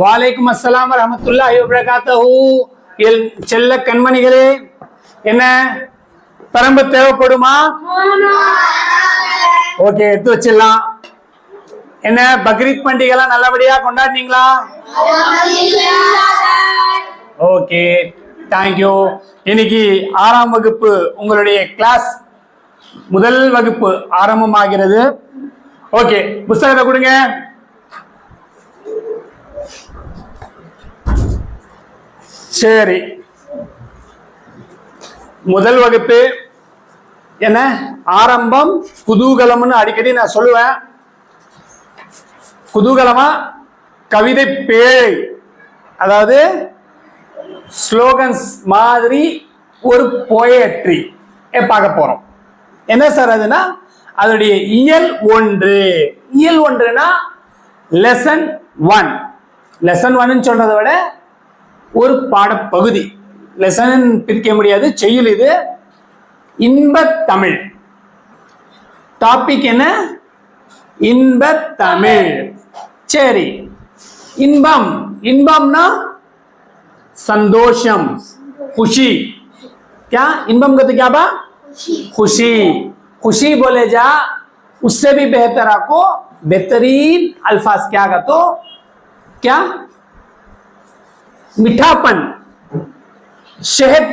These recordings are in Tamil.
வாலைக்கும் அஸ்லாம் வரஹமத்துல்லாஹி வபரகாத்துஹு. எல் செல்ல கண்மணிகளே என்ன? பரம்பு தேவைப்படுமா? ஓகே எடுத்து வச்சிடலாம். என்ன பக்ரீத் பண்டிகைலாம் நல்லபடியா கொண்டாடினீங்களா? ஓகே தேங்க்யூ இன்னைக்கு ஆறாம் வகுப்பு உங்களுடைய கிளாஸ் முதல் வகுப்பு ஆரம்பமாகிறது. ஓகே புஸ்தகத்தை கொடுங்க. சரி. முதல் வகுப்பு என்ன? ஆரம்பம் குதூகலம்னு அடிக்கடி நான் சொல்லுவேன். குதூகலமா? கவிதை பேழை. அதாவது ஸ்லோகன்ஸ் மாதிரி ஒரு போயட்ரி பார்க்க போறோம். என்ன சார் அதுனா அதோடைய இயல் ஒன்று இயல் ஒன்றுனா லெசன் ஒன் லெசன் ஒன்னு சொல்றதை விட ஒரு பாடப்பகுதி லெசன் பிரிக்க முடியாது செய்யுள் இது இன்பத் தமிழ் டாபிக் என்ன இன்பத் தமிழ் சரி இன்பம் இன்பம்னா संतोषम खुशी क्या इनबम कहते क्या बा खुशी खुशी बोले जा उससे भी बेहतर आपको बेहतरीन अल्फाज क्या का तो क्या मिठापन शहद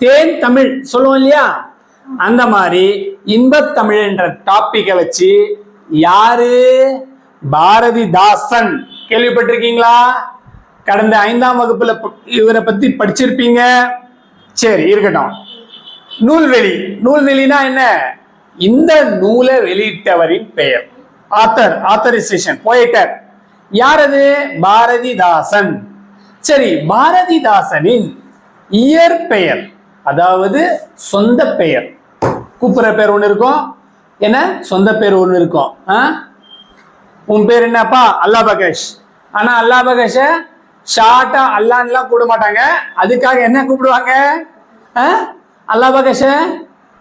தேன் தமிழ் சொல்லுவோம் இல்லையா அந்த மாதிரி இன்பத் தமிழ் என்ற டாபிக்கை வச்சு யாரு பாரதிதாசன் கேள்விப்பட்டிருக்கீங்களா கடந்த ஐந்தாம் வகுப்புல ப- இவரை பத்தி படிச்சிருப்பீங்க சரி இருக்கட்டும் நூல்வெளி. நூல்வெளினா என்ன? இந்த நூலை வெளியிட்டவரின் பெயர். ஆத்தர் ஆத்தரைசேஷன் போயிட்டர் யார் அது பாரதிதாசன். சரி பாரதிதாசனின் இயற்பெயர் அதாவது சொந்த பெயர். கூப்பிடுற பேர் ஒன்று இருக்கும். என்ன? சொந்த பேர் ஒன்று இருக்கும். ஆ? உன் பேர் என்னப்பா? அல்லா பகேஷ். ஆனா அல்லா பகேஷ ஷார்ட்டா அல்லான்லாம் கூட மாட்டாங்க. அதுக்காக என்ன கூப்பிடுவாங்க? ஆ? அல்லா பகஷ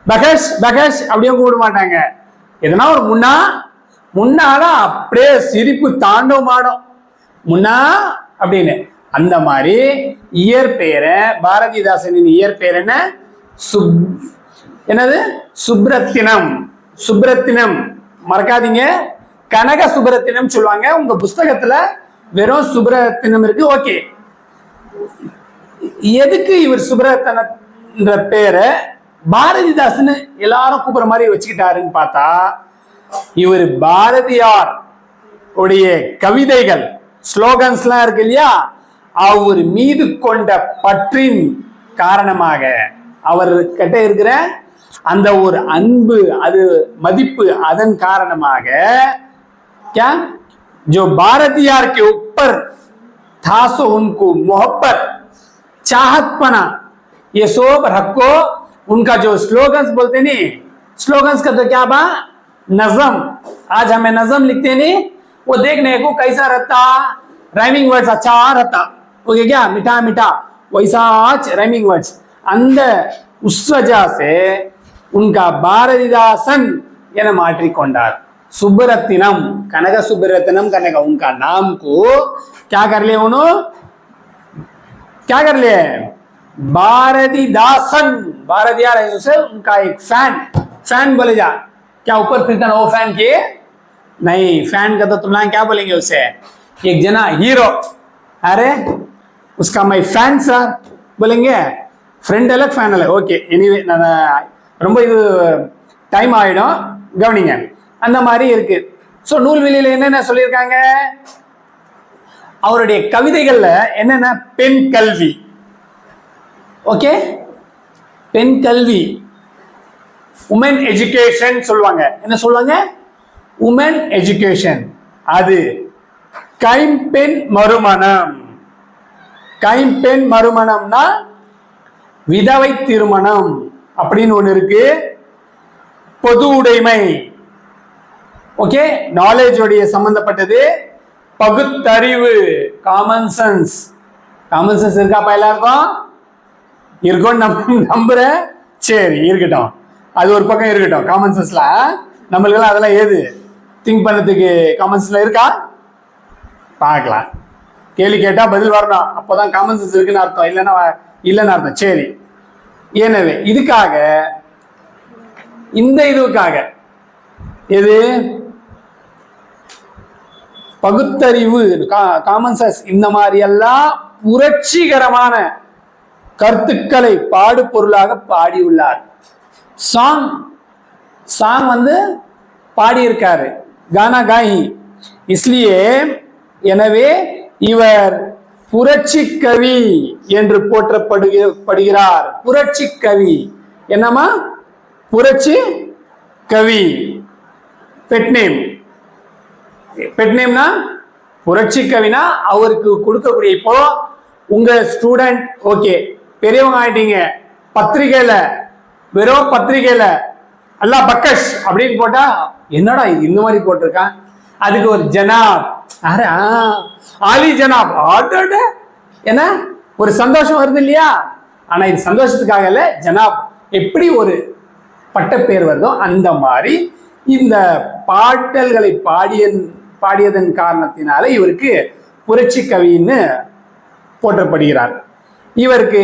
பகஷ் பகஷ் அப்படியும் கூப்பிட மாட்டாங்க. எதனா ஒரு முன்னா முன்னால அப்படியே சிரிப்பு தாண்டும் மாடும் முன்னா அப்படின்னு. அந்த மாதிரி இயற்பெயரை பாரதிதாசனின் இயற்பெயர் என்ன? சுப் என்னது? சுப்ரத்தினம். சுப்ரத்தினம். மறக்காதீங்க. கனக சுப்ரத்தினம் சொல்லுவாங்க. உங்க புஸ்தகத்துல வெறும் சுப்ரத்தினம் இருக்கு. ஓகே. எதுக்கு இவர் சுப்ரத்தனன்ற பேரை பாரதிதாசன் எல்லாரும் கூப்பிடுற மாதிரி வச்சுக்கிட்டாருன்னு பார்த்தா இவர் பாரதியார் உடைய கவிதைகள் ஸ்லோகன்ஸ்லாம் இருக்கு இல்லையா அவர் மீது கொண்ட பற்றின் காரணமாக அவர் கிட்ட இருக்கிற அந்த ஒரு அன்பு அது மதிப்பு அதன் காரணமாக क्या जो भारतीयार के ऊपर था सो उनको मोहब्बत चाहतपना ये सब रखो उनका जो स्लोगन्स बोलते नहीं स्लोगन्स का तो क्या बा नजम आज हमें नजम लिखते नहीं वो देखने को कैसा रहता राइमिंग वर्ड्स अच्छा रहता ओके क्या मीठा मीठा वैसा राइमिंग वर्ड्स அந்த उस वजह से उनका பாரதிதாசன் என மாற்றிக்கொண்டார் सुब्रतिनम कनक सुब्रतिनम करने का उनका नाम को क्या कर लिए उन्होंने क्या कर लिए भारतीदासन भारतीयार है उसे उनका एक फैन फैन बोले जा क्या ऊपर फिरता ना वो फैन के नहीं फैन का तो तुम लोग क्या बोलेंगे उसे एक जना हीरो अरे उसका मैं फैन सर बोलेंगे ஃப்ரெண்ட் अलग ஃபேன் अलग ஓகே எனிவே நான் ரொம்ப இது டைம் ஆயிடும் கவனிங்க அந்த மாதிரி இருக்கு ஸோ நூல்வெளியில என்னென்ன சொல்லியிருக்காங்க அவருடைய கவிதைகள்ல என்னென்ன பெண் கல்வி ஓகே? பெண் கல்வி. உமன் எஜுகேஷன் சொல்லுவாங்க. என்ன சொல்லுவாங்க? உமன் எஜுகேஷன் அது கைம்பெண் மறுமணம். கைம்பெண் மறுமணம்னா விதவை திருமணம் அப்படின்னு ஒன்று இருக்கு. பொது உடைமை. ஓகே? நாலேஜ் உடைய சம்பந்தப்பட்டது. பகுத்தறிவு. காமன் சென்ஸ் காமன் சென்ஸ் இருக்காப்பா எல்லாருக்கும்? இருக்கும்னு நம்ப நம்புறேன். சரி இருக்கட்டும். அது ஒரு பக்கம் இருக்கட்டும். காமன் சென்ஸ்ல நம்மளுக்கெல்லாம் அதெல்லாம் ஏது? திங்க் பண்ணதுக்கு காமன்ஸ்ல இருக்கா? பார்க்கலாம். கேள்வி கேட்டா பதில் வரணும். அப்போதான் காமன் சென்ஸ் இருக்குன்னு அர்த்தம். இல்லைன்னா இல்லைன்னு அர்த்தம். சரி. எனவே இதுக்காக இந்த இதுக்காக எது? பகுத்தறிவு காமன் சென்ஸ் இந்த மாதிரி எல்லாம் புரட்சிகரமான கருத்துக்களை பாடு பொருளாக பாடியுள்ளார். சாங் சாங் வந்து பாடியிருக்காரு. கானா காயி இஸ்லியே எனவே இவர் புரட்சி கவி என்று போற்றப்படுகிறார் புரட்சி கவி. என்னமா புரட்சி கவி. பெட்நேம் பெட்நேம்னா புரட்சி கவினா அவருக்கு கொடுக்கக்கூடிய இப்போ உங்க ஸ்டூடெண்ட் ஓகே பெரியவங்க ஆயிட்டீங்க. பத்திரிகையில வெறும் பத்திரிகையில அல்லா பக்கஷ் அப்படின்னு போட்டா என்னடா இது இந்த மாதிரி போட்டிருக்கான்? அதுக்கு ஒரு ஜனாப். அரே ஆலி ஜனாப். ஆட்டோட என்ன? ஒரு சந்தோஷம் வருது இல்லையா? ஆனா இது சந்தோஷத்துக்காக இல்ல ஜனாப். எப்படி ஒரு பட்டப்பேர் வருதோ அந்த மாதிரி இந்த பாட்டல்களை பாடிய பாடியதன் காரணத்தினால இவருக்கு புரட்சி கவின்னு போற்றப்படுகிறார். இவருக்கு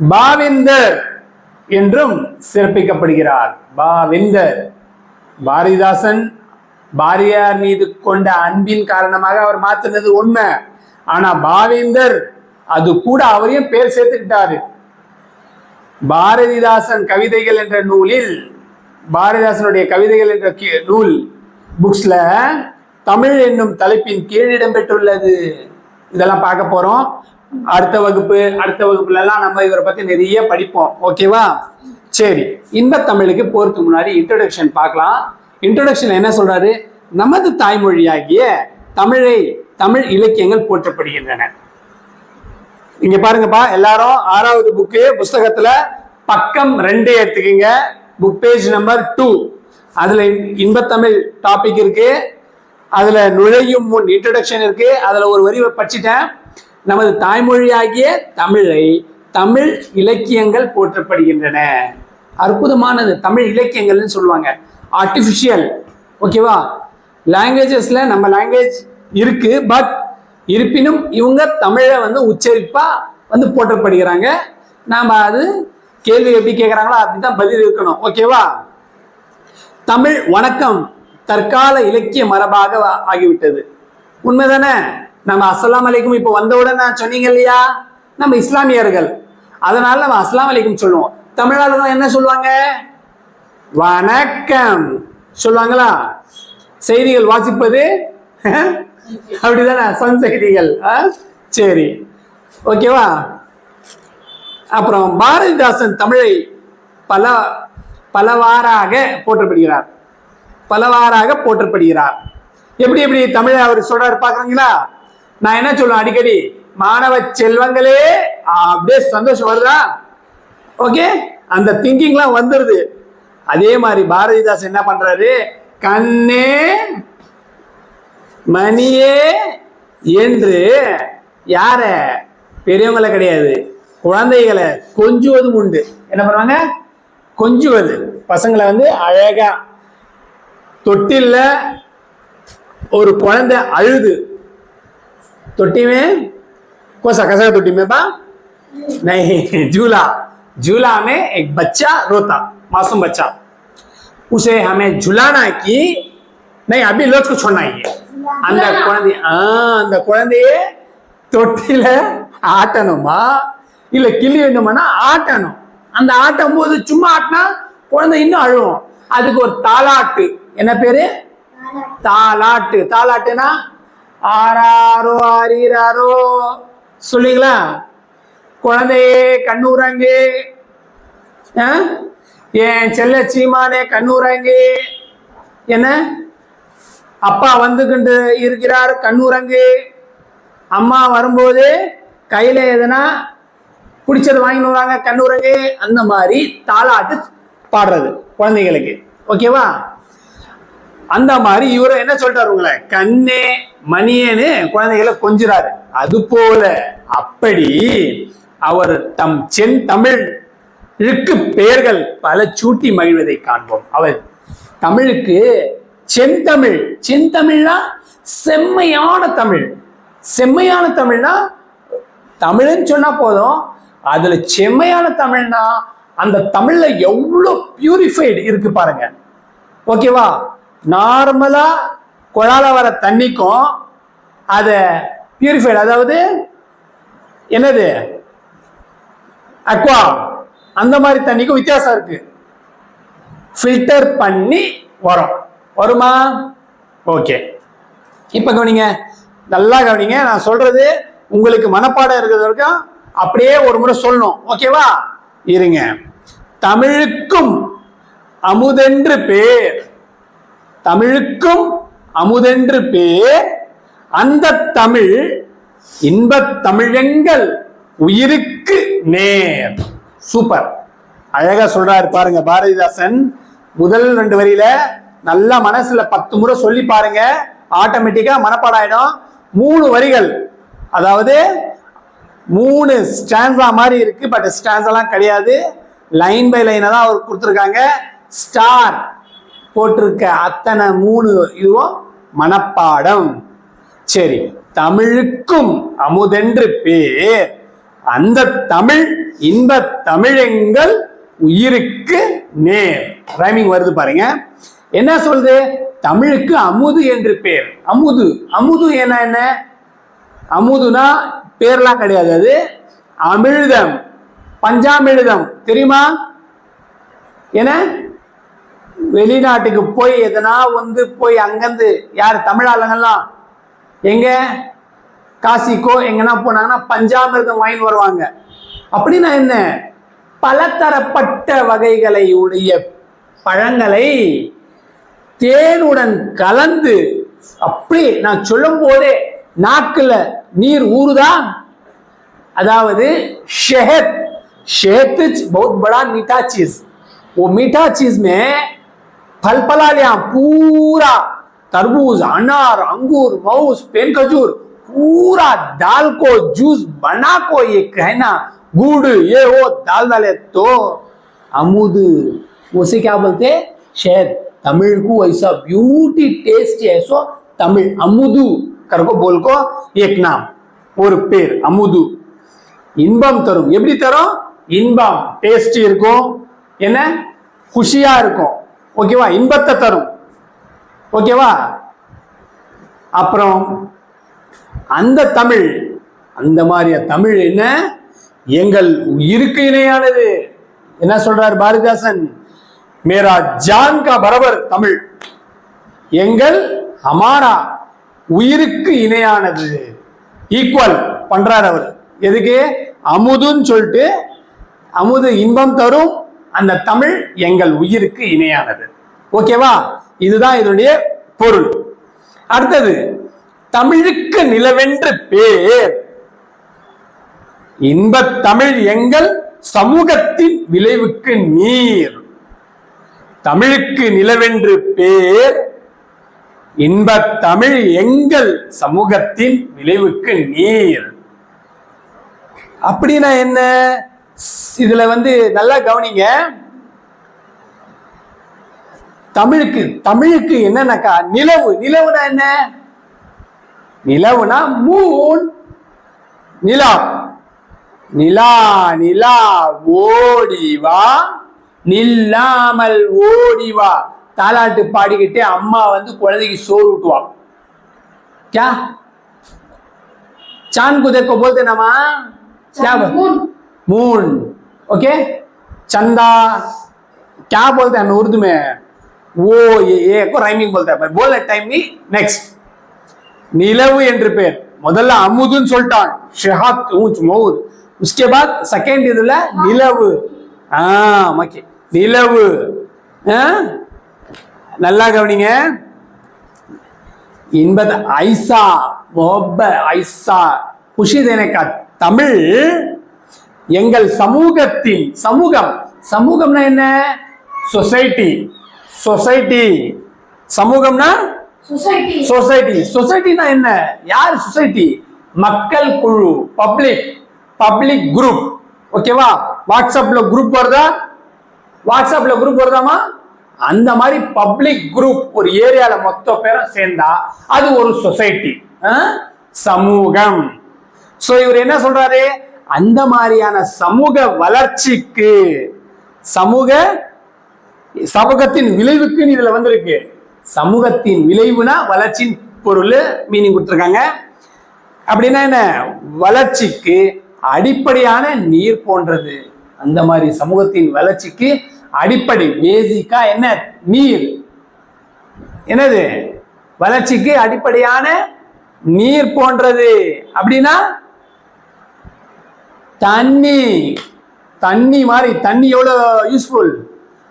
பாவேந்தர் என்றும் சிறப்பிக்கப்படுகிறார். பாவேந்தர். பாரதிதாசன் பாரியார் மீது கொண்ட அன்பின் காரணமாக அவர் மாத்தினது உண்மை. ஆனா பாவேந்தர் அது கூட அவரையும் பேர் சேர்த்துக்கிட்டாரு. பாரதிதாசன் கவிதைகள் என்ற நூலில் பாரதிதாசனுடைய கவிதைகள் என்ற நூல் புக்ஸ்ல தமிழ் என்னும் தலைப்பின் கீழ் இடம்பெற்றுள்ளது. இதெல்லாம் பார்க்க போறோம். அடுத்த வகுப்பு அடுத்த வகுப்புல எல்லாம் நம்ம இவரை பத்தி நிறைய படிப்போம். ஓகேவா சரி இன்பத்தமிழுக்கு தமிழுக்கு போறதுக்கு முன்னாடி இன்ட்ரொடக்ஷன் பார்க்கலாம். இன்ட்ரோடக்ஷன் என்ன சொல்றாரு? நமது தாய்மொழியாகிய தமிழை தமிழ் இலக்கியங்கள் போற்றப்படுகின்றன. இங்க பாருங்கப்பா எல்லாரும் ஆறாவது புக்கு புஸ்தகத்துல பக்கம் ரெண்டு எடுத்துக்கங்க. புக் பேஜ் நம்பர் டூ அதுல இன்பத்தமிழ் டாபிக் இருக்கு. அதுல நுழையும் முன் இன்ட்ரடக்ஷன் இருக்கு. அதுல ஒரு வரி படிச்சிட்டேன் நமது தாய்மொழியாகிய தமிழை தமிழ் இலக்கியங்கள் போற்றப்படுகின்றன. அற்புதமானது. தமிழ் இலக்கியங்கள்னு சொல்லுவாங்க. ஆர்டிஃபிஷியல் ஓகேவா லாங்குவேஜஸ்ல நம்ம லாங்குவேஜ் இருக்கு. பட் இருப்பினும் இவங்க தமிழை வந்து உச்சரிப்பா வந்து போற்றப்படுகிறாங்க. நாம அது கேள்வி எப்படி கேட்குறாங்களோ அப்படிதான் பதில் இருக்கணும். ஓகேவா தமிழ் வணக்கம் தற்கால இலக்கிய மரபாக ஆகிவிட்டது. உண்மைதானே? நம்ம அஸ்லாம் அலைக்கும் இப்போ வந்தவுடன் நான் சொன்னீங்க இல்லையா? நம்ம இஸ்லாமியர்கள். அதனால நம்ம அஸ்லாம் அலைக்கும் சொல்லுவோம். தமிழாளர்கள் என்ன சொல்லுவாங்க? வணக்கம். சொல்லுவாங்களா? செய்திகள் வாசிப்பது? அப்படிதானே? சன் செய்திகள். ஆ? சரி. ஓகேவா? அப்புறம் பாரதிதாசன் தமிழை பல பலவாறாக போற்றப்படுகிறார். பலவாறாக போற்றப்படுகிறார். எப்படி எப்படி? தமிழை அவர் சொல்றாரு பாக்குறீங்களா நான் என்ன சொல்லுவேன் அடிக்கடி? மாணவ செல்வங்களே அப்படியே சந்தோஷம் வருதா ஓகே அந்த திங்கிங்லாம் வந்துடுது அதே மாதிரி பாரதிதாசன் என்ன பண்றாரு? கண்ணே மணியே என்று யார? பெரியவங்களை கிடையாது. குழந்தைகளை கொஞ்சுவதும் உண்டு. என்ன பண்ணுவாங்க? கொஞ்சுவது. பசங்களை வந்து அழகா தொட்டில்ல ஒரு குழந்தை அழுது. தொட்டி में कौन सा कैसा टोटी में बा नहीं झूला झूला में एक बच्चा रोता मासूम बच्चा उसे हमें झुलाना की नहीं अभी लोच को छोड़ना ही है அந்த குழந்தை ஆ அந்த குழந்தைய தொட்டில ஆட்டணுமா இல்ல கிள்ளி வேணுமானா ஆட்டணும் அந்த ஆட்டும் போது சும்மா ஆட்டினா குழந்தை இன்னும் அழுவும் அதுக்கு ஒரு தாலாட்டு என்ன பேரு தாலாட்டு தாலாட்டுனா ஆறாரோ ஆறீராரோ. சொல்லிங்களா குழந்தையே கண்ணூரங்கு. ஆ? என் செல்ல சீமானே கண்ணூரங்கு. என்ன? அப்பா வந்துகிட்டு இருக்கிறார் கண்ணூரங்கு. அம்மா வரும்போது கையில் எதுனா பிடிச்சது வாங்கின்னு வராங்க கண்ணூரங்கு. அந்த மாதிரி தாளாட்டு பாடுறது குழந்தைகளுக்கு. ஓகேவா? அந்த மாதிரி இவரும் என்ன சொல்றாரு உங்களை? கண்ணே மணியேன்னு குழந்தைகளை கொஞ்சிறாரு. அது போல அப்படி அவர் தம் சென் தமிழுக்கு பெயர்கள் பல சூட்டி மகிழ்வதை காண்போம். அவர் தமிழுக்கு செந்தமிழ் செந்தமிழ்னா செம்மையான தமிழ். செம்மையான தமிழ்னா தமிழ்னு சொன்னா போதும். அதுல செம்மையான தமிழ்னா அந்த தமிழ்ல எவ்வளவு பியூரிஃபைடு இருக்கு பாருங்க. ஓகேவா நார்மலா குழால வர தண்ணிக்கும் அதை பியூரிஃபைடு அதாவது என்னது? அக்வா அந்த மாதிரி தண்ணிக்கும் வித்தியாசம் இருக்கு. ஃபில்டர் பண்ணி வரும். வருமா? ஓகே இப்போ கவனிங்க. நல்லா கவனிங்க. நான் சொல்றது உங்களுக்கு மனப்பாடம் இருக்கிறது வரைக்கும் அப்படியே ஒரு முறை சொல்லணும். ஓகேவா இருங்க. தமிழுக்கும் அமுதென்று பேர். தமிழுக்கும் அமுதென்று பேர். அந்த தமிழ் இன்பத் தமிழெங்கள் உயிருக்கு நேர். சூப்பர் அழகா சொல்றாரு பாருங்க பாரதிதாசன். முதல் ரெண்டு வரியில நல்லா மனசுல பத்து முறை சொல்லி பாருங்க. ஆட்டோமேட்டிக்கா மனப்பாடம் ஆயிடும் மூணு வரிகள். அதாவது மூணு ஸ்டான்ஸா மாதிரி இருக்கு பட் ஸ்டான்ஸ் எல்லாம் கிடையாது. லைன் பை லைனை தான் அவர் கொடுத்துருக்காங்க. ஸ்டார் போட்டிருக்க அத்தனை மூணு இதுவும் மனப்பாடம். சரி தமிழுக்கும் அமுதென்று பேர். அந்த தமிழ் இன்ப தமிழெங்கள் உயிருக்கு நேர். ரைமிங் வருது பாருங்க. என்ன சொல்றது? தமிழுக்கு அமுது என்று பேர். அமுது. அமுது என்ன என்ன? அமுதுனா பேர்லாம் கிடையாது அது. அமிழ்தம். பஞ்சாமிழ்தம். தெரியுமா? என்ன? வெளிநாட்டுக்கு போய் எதனா வந்து போய் அங்கேருந்து யார் தமிழ் ஆளுங்கெல்லாம் எங்க காசிக்கோ எங்கன்னா போனாங்கன்னா பஞ்சாமிர்தம் வாங்கி வருவாங்க அப்படின்னா என்ன பலதரப்பட்ட வகைகளை உடைய பழங்களை தேனுடன் கலந்து அப்படி நான் சொல்லும் போதே நாக்குல நீர் ஊறுதா अदावत शहद शहद बहुत बड़ा मीठा चीज वो मीठा चीज में फल फलालियां पूरा तरबूज अनार अंगूर मऊस पेन खजूर पूरा दाल को जूस बना को ये कहना गुड़ ये वो दाल डाले तो अमूद उसे क्या बोलते हैं शहद तमिल को ऐसा ब्यूटी टेस्ट है सो तमिल अमुदु कर को बोल को एक नाम ஒரு பேர் அமுது இன்பம் தரும் எப்படி தரும் இன்பம் டேஸ்டி இருக்கும் என்ன குஷியா இருக்கும் ஓகேவா? இன்பத்தை தரும். ஓகேவா? அப்புறம் அந்த தமிழ் அந்த மாதிரிய? தமிழ் என்ன? எங்கள் உயிருக்கு இணையானது. என்ன சொல்றார் பாரதிதாசன்? மேரா ஜான் கா பரபர் தமிழ். எங்கள் ஹமாரா உயிருக்கு இணையானது. ஈக்குவல் பண்றார் அவர். எதுக்கு? அமுதுன்னு சொல்லிட்டு அமுது இன்பம் தரும் அந்த தமிழ் எங்கள் உயிருக்கு இணையானது. ஓகேவா இதுதான் இதனுடைய பொருள். அடுத்தது தமிழுக்கு நிலவென்று பேர். இன்பத் தமிழ் எங்கள் சமூகத்தின் விளைவுக்கு நீர். தமிழுக்கு நிலவென்று பேர். இன்பத் தமிழ் எங்கள் சமூகத்தின் விளைவுக்கு நீர். அப்படின்னா என்ன? இதுல வந்து நல்லா கவனிங்க தமிழுக்கு தமிழுக்கு என்னன்னாக்கா நிலவு நிலவுனா என்ன நிலவுனா மூன் நிலா நிலா நிலா ஓடி வா நில்லாமல் ஓடி வா தாலாட்டு பாடிக்கிட்டே அம்மா வந்து குழந்தைக்கு சோறு ஊட்டுவா क्या चांद को देखो बोलते ना माँ क्या बोल मून मून ओके चंदा क्या बोलते हैं उर्दू में वो ये, ये को राइमिंग बोलता है मैं बोलने टाइम नहीं नेक्स्ट நிலவு என்று பேர் முதல்ல அமுதுன்னு சொல்லிட்டான் ஷஹாத் ஊஞ்ச் மவுத் उसके बाद செகண்ட் இதுல நிலவு ஆ ஓகே நிலவு ஆ? நல்லா கவனிங்க இன்பத ஐசா மொஹப்ப ஐசா குஷி தேனக்கா தமிழ் எங்கள் சமூகத்தின் சமூகம். சமூகம்னா என்ன? சொசைட்டி சொசைட்டி சமூகம்னா? சொசைட்டி சொசைட்டினா என்ன? யார் சொசைட்டி மக்கள் குழு பப்ளிக் பப்ளிக் குரூப் ஓகேவா வாட்ஸ்அப்ல குரூப் வருதா? வாட்ஸ்அப்ல குரூப் வருதாமா அந்த மாதிரி பப்ளிக் குரூப் ஒரு ஏரியால மொத்த பேரும் சேர்ந்தா அது ஒரு சொசைட்டி சமூகம். சோ இவர் என்ன சொல்றாரு? அந்த மாதிரியான சமூக வளர்ச்சிக்கு சமூக சமூகத்தின் விளைவுக்குன்னு இதுல வந்திருக்கு. சமூகத்தின் விளைவுனா வளர்ச்சியின் பொருள் மீனிங் கொடுத்துருக்காங்க. அப்படின்னா என்ன? வளர்ச்சிக்கு அடிப்படையான நீர் போன்றது. அந்த மாதிரி சமூகத்தின் வளர்ச்சிக்கு அடிப்படை பேசிக்கா என்ன? நீர். என்னது? வளர்ச்சிக்கு அடிப்படையான நீர் போன்றது. அப்படின்னா தண்ணி. தண்ணி மாதிரி தண்ணி எவ்வளோ யூஸ்ஃபுல்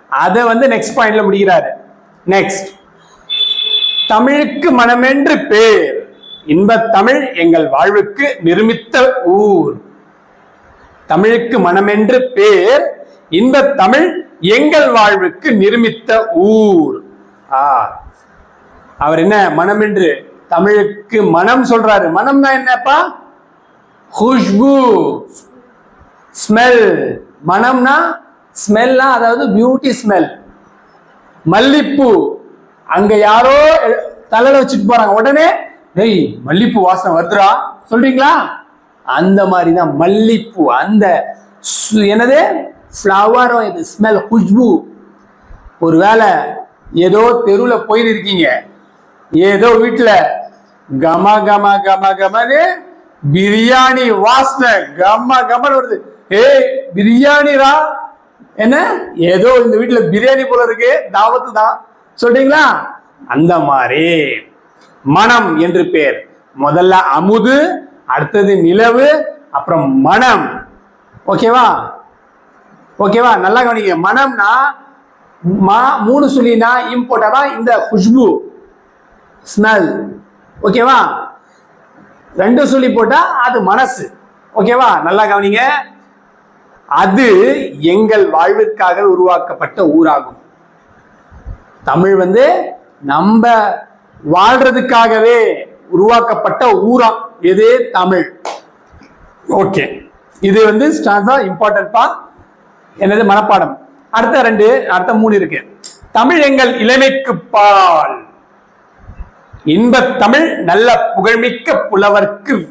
அதை வந்து நெக்ஸ்ட் பாயிண்ட்ல முடிக்கிறாரு. நெக்ஸ்ட் தமிழுக்கு மனமென்று பேர். இன்பத் தமிழ் எங்கள் வாழ்வுக்கு நிருமித்த ஊர். தமிழுக்கு மனமென்று பேர். இன்பத் தமிழ் எங்கள் வாழ்வுக்கு நிருமித்த ஊர். ஆ. அவர் என்ன? மனமென்று. தமிழுக்கு மனம் சொல்றாரு. மனம்னா என்னப்பா? குஷ்பு. ஸ்மெல் மனம்னா ஸ்மெல்னா அதாவது பியூட்டி ஸ்மெல் மல்லிப்பூ. அங்க யாரோ தலையில வச்சுட்டு போறாங்க. உடனே நெய் மல்லிப்பூ வாசனை வருதுடா. சொல்றீங்களா? அந்த மாதிரி தான் மல்லிப்பூ. அந்த சு- என்னது? ஃப்ளவரும் இது ஸ்மெல் குஷ்பு. ஒருவேளை ஏதோ தெருவில் போயிட்டு இருக்கீங்க ஏதோ வீட்டில் கம கம கம கமனு பிரியாணி வாசனை கம கமன்னு வருது. ஏய் பிரியாணிரா என்ன? ஏதோ இந்த வீட்டில் பிரியாணி போல இருக்கு தாவத்து தான் சொல்றீங்களா? அந்த மாதிரி. மனம் என்று பேர். முதல்ல அமுது அடுத்தது நிலவு அப்புறம் மனம். ஓகேவா? ஓகேவா? நல்லா கவனிங்க. மனம்னா மா மூணு சொல்லினா இம்போர்ட்டா இந்த குஷ்பு ஸ்மெல் ஓகேவா? ரெண்டு சொல்லி போட்டா அது மனசு. ஓகேவா? நல்லா கவனிங்க. அது எங்கள் வாழ்விற்காக உருவாக்கப்பட்ட ஊராகும். தமிழ் வந்து நம்ம வாழ்றதுக்காகவே உருவாக்கப்பட்ட ஊரா. எது? தமிழ். ஓகே. இது வந்து ஸ்டான்ஸா இம்பார்ட்டன்ட்பா என்னது? மனப்பாடம். அடுத்த ரெண்டு அடுத்த மூணு இருக்கு. தமிழ் எங்கள் இளமைக்கு பால். இன்பத் தமிழ் நல்ல புகழ்மிக்க புலவர்க்கு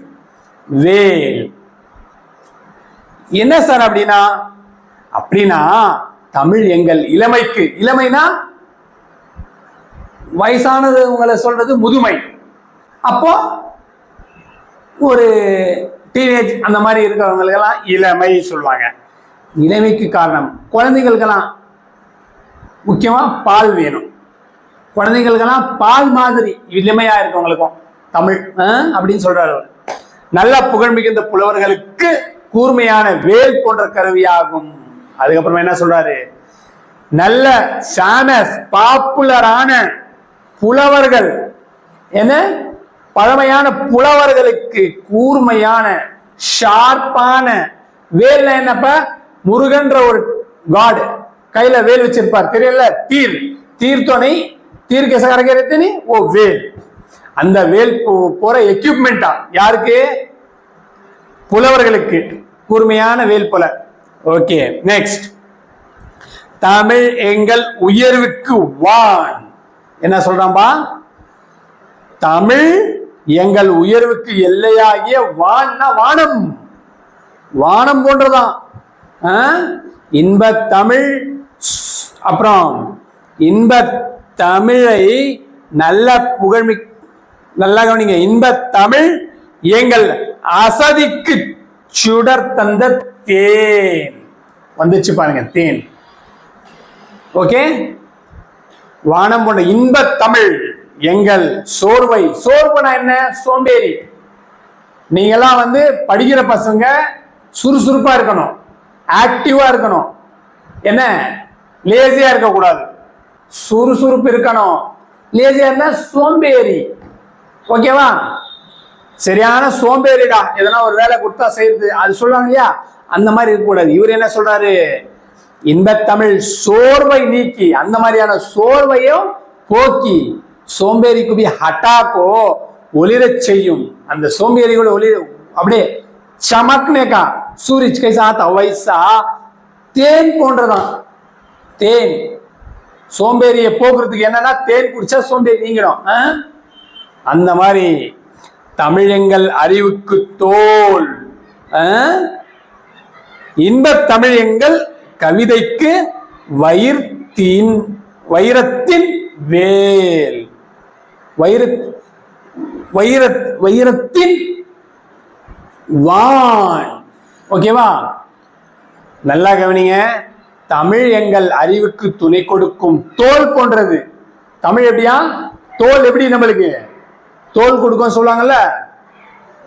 வேல். என்ன சார் அப்படின்னா? அப்படின்னா தமிழ் எங்கள் இளமைக்கு. இளமைனா? வயசானது உங்களை சொல்றது முதுமை. அப்போ ஒரு டீனேஜ் அந்த மாதிரி இருக்கிறவங்களுக்கெல்லாம் இளமை சொல்லுவாங்க. இளமைக்கு காரணம் குழந்தைகளுக்கெல்லாம் முக்கியமாக பால் வேணும். குழந்தைகளுக்கெல்லாம் பால் மாதிரி இளமையாக இருக்கவங்களுக்கும் தமிழ் ஆ? அப்படின்னு சொல்கிறார் அவர். நல்ல புகழ்மிகுந்த புலவர்களுக்கு கூர்மையான வேல் போன்ற கருவியாகும். அதுக்கப்புறமா என்ன சொல்றாரு? நல்ல ஃபேமஸ் பாப்புலரான புலவர்கள். என்ன? பழமையான புலவர்களுக்கு கூர்மையான ஷார்ப்பான வேல்னா என்னப்ப? முருகன்ற ஒரு காடு கையில வேல் வச்சிருப்பார். தெரியல? தீர். தீர்த்தோனை தீர்க்கசகரகரத்தினி ஓ வேல். அந்த வேல் போ- போற எக்யூப்மெண்டா யாருக்கு? புலவர்களுக்கு கூர்மையான வேல் போல. ஓகே நெக்ஸ்ட் தமிழ் எங்கள் உயர்வுக்கு வான். என்ன சொல்றான்பா? தமிழ் எங்கள் உயர்வுக்கு எல்லையாகிய வான்னா வானம். வானம் போன்றதான் ஆ? இன்பத் தமிழ் ஸ்- அப்புறம் இன்பத் தமிழை நல்ல புகழ்மி நல்லா கவனிங்க. இன்பத் தமிழ் எங்கள் அசதிக்கு சுடர் தந்த தேன். வந்துச்சு பாருங்க தேன். ஓகே? வானம் போன்ற இன்ப தமிழ் எங்கள் சோர்வை. சோர்வுனா என்ன? சோம்பேறி. நீங்கெல்லாம் வந்து படிக்கிற பசங்க சுறுசுறுப்பா இருக்கணும். ஆக்டிவா இருக்கணும். என்ன? லேசியா இருக்கக்கூடாது. சுறுசுறுப்பு இருக்கணும். லேசியா இருந்தா சோம்பேறி. ஓகேவா? சரியான சோம்பேறிடா. எதனா ஒரு வேலை கொடுத்தா செய்யுது அது சொல்லுவாங்க இல்லையா அந்த மாதிரி இருக்கக்கூடாது. இவர் என்ன சொல்றாரு? இன்பத்தமிழ் சோர்வை நீக்கி அந்த மாதிரியான சோர்வையும் போக்கி சோம்பேறி குபி ஹட்டாக்கோ ஒளிரச் செய்யும். அந்த சோம்பேறிகளை ஒளிர அப்படியே சமக்னேக்கா. சூரிஜ் கைசா தவைசா தேன் போன்றதான் தேன். சோம்பேறியை போக்குறதுக்கு என்னன்னா தேன் குடிச்சா சோம்பேறி நீங்கிடும். அந்த மாதிரி தமிழ் எங்கள் அறிவுக்கு தோல். ஆ? இன்பத் தமிழ் எங்கள் கவிதைக்கு வயிர்த்தின் வைரத்தின் வேல். வைர வைர வைரத்தின் வான். ஓகேவா? நல்லா கவனிங்க. தமிழ் எங்கள் அறிவுக்கு துணை கொடுக்கும் தோல் போன்றது. தமிழ் எப்படியா? தோல் எப்படி நம்மளுக்கு? தோல் கொடுக்கும் சொல்லுவாங்கல்ல?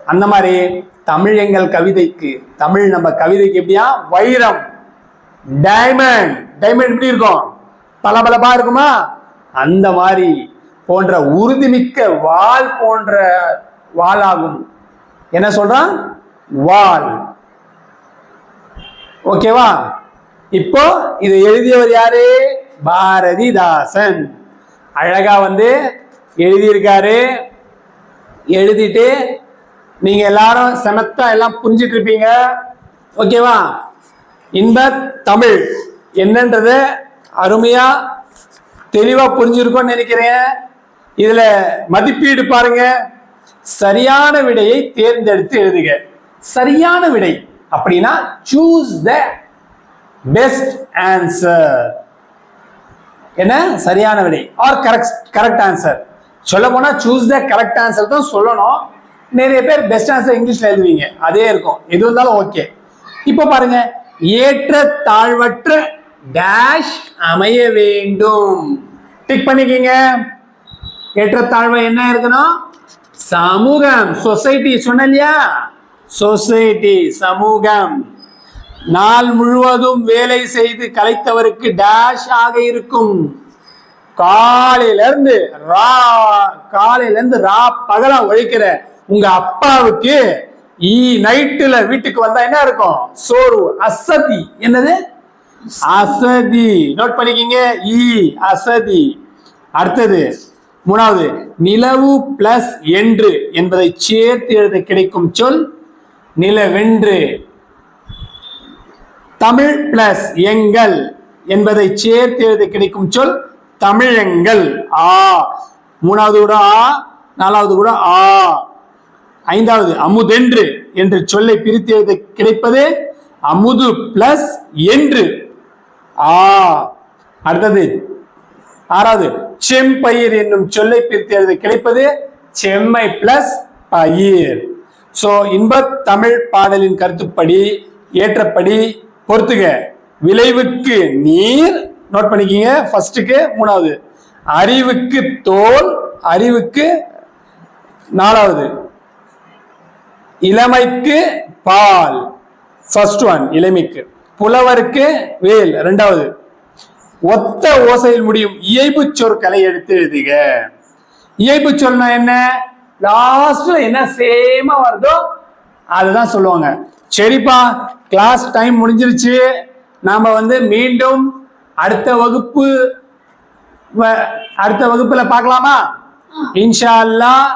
அந்த மாதிரி தமிழ் எங்கள் கவிதைக்கு தமிழ் நம்ம கவிதைக்கு எப்படியா? வைரம் டைமண்ட் டைமண்ட் எப்படி இருக்கும்? பளபளப்பா இருக்குமா? அந்த மாதிரி போன்ற உறுதிமிக்க வால் போன்ற வாளாகும். என்ன சொல்றான்? வால் ஓகேவா இப்போ இதை எழுதியவர் யாரு? பாரதிதாசன். அழகா வந்து எழுதியிருக்காரு. எழுதிட்டு நீங்க எல்லாரும் செமத்தா எல்லாம் புரிஞ்சிட்டு இருப்பீங்க. ஓகேவா? இன்ப தமிழ் என்னன்றத அருமையா தெளிவா புரிஞ்சிருக்கும்னு நினைக்கிறேன். இதுல மதிப்பீடு பாருங்க. சரியான விடையை தேர்ந்தெடுத்து எழுதுக. சரியான விடை அப்படின்னா சூஸ் த பெஸ்ட் ஆன்சர் என்ன? சரியான விடை. ஆர் கரெக்ட் கரெக்ட் ஆன்சர் சொல்ல போனா சூஸ் த கரெக்ட் ஆன்சர் தான் சொல்லணும். நிறைய பேர் பெஸ்ட் ஆன்சர் இங்கிலீஷ்ல எழுதுவீங்க. அதே இருக்கும். எது இருந்தாலும் ஓகே இப்போ பாருங்க. ஏற்ற தாழ்வற்ற டேஷ் அமைய வேண்டும். டிக் பண்ணிக்கிங்க. ஏற்றத்தாழ்வு என்ன இருக்கணும் சமூகம். சொசைட்டி சொன்ன இல்லையா? சொசைட்டி சமூகம். நாள் முழுவதும் வேலை செய்து கலைத்தவருக்கு டேஷ் ஆக இருக்கும். காலையில இருந்து ரா காலையில இருந்து ரா பகலா உழைக்கிற உங்க அப்பாவுக்கு ஈ நைட்டுல வீட்டுக்கு வந்தா என்ன இருக்கும்? சோறு. அசதி. என்னது? அசதி. நோட் பண்ணிக்கிங்க. ஈ அசதி. அடுத்தது மூணாவது நிலவு பிளஸ் என்று என்பதை சேர்த்து எழுத கிடைக்கும் சொல் நிலவென்று. தமிழ் பிளஸ் எங்கள் என்பதை சேர்த்து எழுத கிடைக்கும் சொல் தமிழங்கள் ஆ. மூணாவது கூட ஆ நாலாவது கூட ஆ. ஐந்தாவது அமுதென்று என்று சொல்லை பிரித்து எழுத கிடைப்பது அமுது பிளஸ் என்று. ஆ. அடுத்தது ஆறாவது செம்பயிர் என்னும் சொல்லை பிரித்து எழுத கிடைப்பது செம்மை பிளஸ் பயிர். சோ இன்ப தமிழ் பாடலின் கருத்துப்படி ஏற்றப்படி பொறுத்துக. விளைவுக்கு நீர் நோட் பண்ணிக்கிங்க. ஃபர்ஸ்ட்டுக்கு மூணாவது. அறிவுக்கு தோல் அறிவுக்கு நாலாவது. இளமைக்கு பால். ஃபர்ஸ்ட் ஒன் இளமைக்கு. புலவருக்கு வேல் ரெண்டாவது. ஒத்த ஓசையில் முடியும். இயைபு சொற்களை எடுத்து எழுதுக. இயைபு சொன்னா என்ன? லாஸ்ட்ல என்ன சேமா வருதோ அதுதான் சொல்லுவாங்க. சரிப்பா கிளாஸ் டைம் முடிஞ்சிருச்சு. நாம வந்து மீண்டும் அடுத்த வகுப்பு அடுத்த வகுப்புல பார்க்கலாமா? இன்ஷா அல்லாஹ்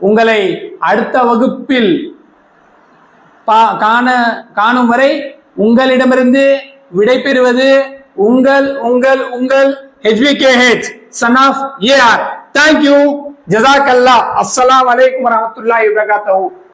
உங்களை அடுத்த வகுப்பில் காண காணும் வரை உங்களிடமிருந்து விடைபெறுவது உங்கள் உங்கள் உங்கள் H P K H son of A R thank you ஜசாக் அல்லா அஸ்ஸலாமு அலைக்கும் வரஹ்மத்துல்லாஹி வபரகாத்துஹு